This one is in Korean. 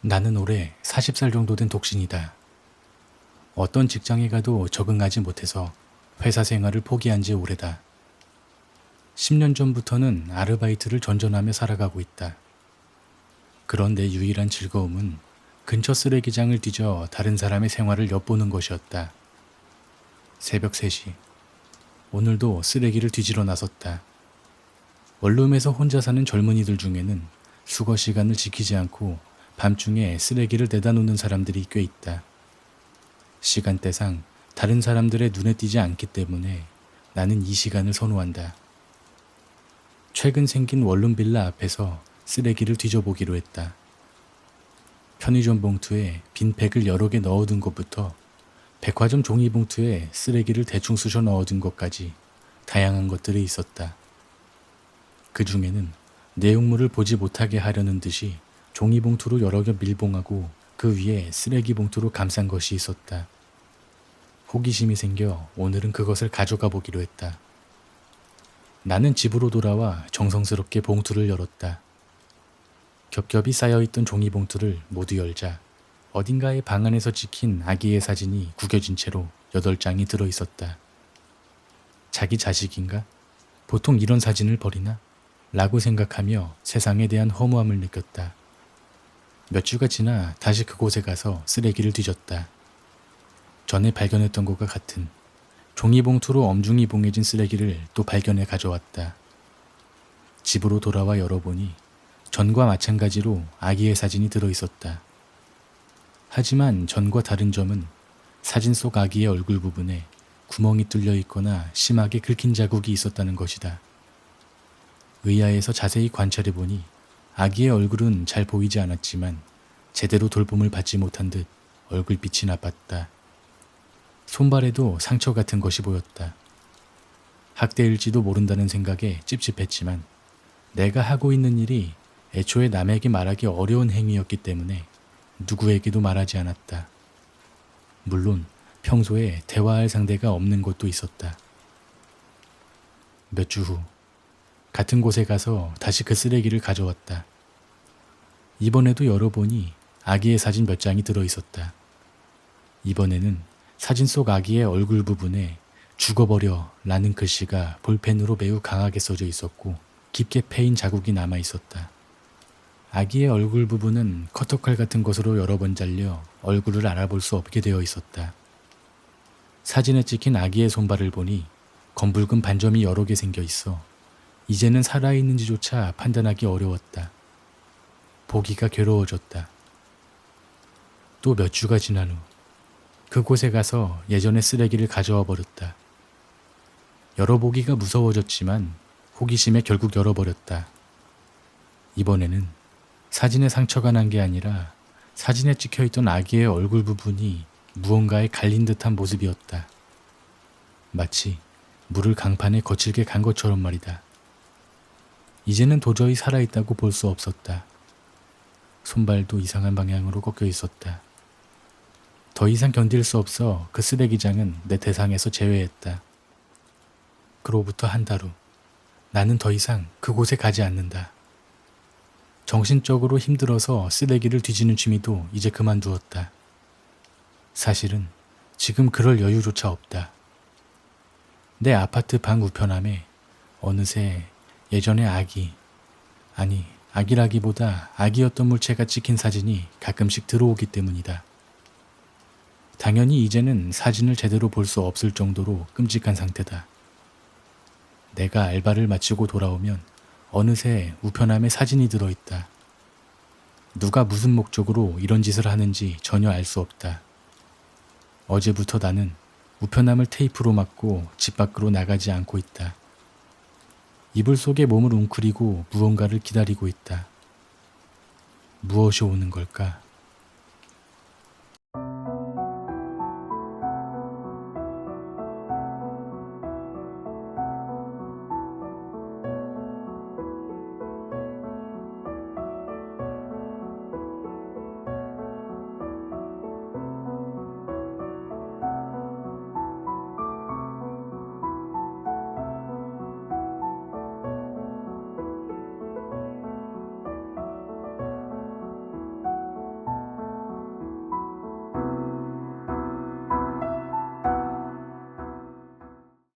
나는 올해 40살 정도 된 독신이다. 어떤 직장에 가도 적응하지 못해서 회사 생활을 포기한 지 오래다. 10년 전부터는 아르바이트를 전전하며 살아가고 있다. 그런데 유일한 즐거움은 근처 쓰레기장을 뒤져 다른 사람의 생활을 엿보는 것이었다. 새벽 3시. 오늘도 쓰레기를 뒤지러 나섰다. 원룸에서 혼자 사는 젊은이들 중에는 수거 시간을 지키지 않고 밤중에 쓰레기를 내다 놓는 사람들이 꽤 있다. 시간대상 다른 사람들의 눈에 띄지 않기 때문에 나는 이 시간을 선호한다. 최근 생긴 원룸 빌라 앞에서 쓰레기를 뒤져보기로 했다. 편의점 봉투에 빈 팩을 여러 개 넣어둔 것부터 백화점 종이 봉투에 쓰레기를 대충 쑤셔 넣어둔 것까지 다양한 것들이 있었다. 그 중에는 내용물을 보지 못하게 하려는 듯이 종이 봉투로 여러 개 밀봉하고 그 위에 쓰레기 봉투로 감싼 것이 있었다. 호기심이 생겨 오늘은 그것을 가져가 보기로 했다. 나는 집으로 돌아와 정성스럽게 봉투를 열었다. 겹겹이 쌓여있던 종이 봉투를 모두 열자 어딘가의 방 안에서 찍힌 아기의 사진이 구겨진 채로 여덟 장이 들어 있었다. 자기 자식인가? 보통 이런 사진을 버리나? 라고 생각하며 세상에 대한 허무함을 느꼈다. 몇 주가 지나 다시 그곳에 가서 쓰레기를 뒤졌다. 전에 발견했던 것과 같은 종이봉투로 엄중히 봉해진 쓰레기를 또 발견해 가져왔다. 집으로 돌아와 열어보니 전과 마찬가지로 아기의 사진이 들어 있었다. 하지만 전과 다른 점은 사진 속 아기의 얼굴 부분에 구멍이 뚫려 있거나 심하게 긁힌 자국이 있었다는 것이다. 의아해서 자세히 관찰해 보니 아기의 얼굴은 잘 보이지 않았지만 제대로 돌봄을 받지 못한 듯 얼굴빛이 나빴다. 손발에도 상처 같은 것이 보였다. 학대일지도 모른다는 생각에 찝찝했지만 내가 하고 있는 일이 애초에 남에게 말하기 어려운 행위였기 때문에 누구에게도 말하지 않았다. 물론 평소에 대화할 상대가 없는 곳도 있었다. 몇 주 후, 같은 곳에 가서 다시 그 쓰레기를 가져왔다. 이번에도 열어보니 아기의 사진 몇 장이 들어 있었다. 이번에는 사진 속 아기의 얼굴 부분에 죽어버려 라는 글씨가 볼펜으로 매우 강하게 써져 있었고 깊게 패인 자국이 남아 있었다. 아기의 얼굴 부분은 커터칼 같은 것으로 여러 번 잘려 얼굴을 알아볼 수 없게 되어 있었다. 사진에 찍힌 아기의 손발을 보니 검붉은 반점이 여러 개 생겨 있어 이제는 살아있는지조차 판단하기 어려웠다. 보기가 괴로워졌다. 또 몇 주가 지난 후 그곳에 가서 예전의 쓰레기를 가져와 버렸다. 열어보기가 무서워졌지만 호기심에 결국 열어버렸다. 이번에는 사진에 상처가 난 게 아니라 사진에 찍혀 있던 아기의 얼굴 부분이 무언가에 갈린 듯한 모습이었다. 마치 물을 강판에 거칠게 간 것처럼 말이다. 이제는 도저히 살아있다고 볼 수 없었다. 손발도 이상한 방향으로 꺾여 있었다. 더 이상 견딜 수 없어 그 쓰레기장은 내 대상에서 제외했다. 그로부터 한 달 후, 나는 더 이상 그곳에 가지 않는다. 정신적으로 힘들어서 쓰레기를 뒤지는 취미도 이제 그만두었다. 사실은 지금 그럴 여유조차 없다. 내 아파트 방 우편함에 어느새 예전의 아기, 아니, 아기라기보다 아기였던 물체가 찍힌 사진이 가끔씩 들어오기 때문이다. 당연히 이제는 사진을 제대로 볼 수 없을 정도로 끔찍한 상태다. 내가 알바를 마치고 돌아오면 어느새 우편함에 사진이 들어있다. 누가 무슨 목적으로 이런 짓을 하는지 전혀 알 수 없다. 어제부터 나는 우편함을 테이프로 막고 집 밖으로 나가지 않고 있다. 이불 속에 몸을 웅크리고 무언가를 기다리고 있다. 무엇이 오는 걸까?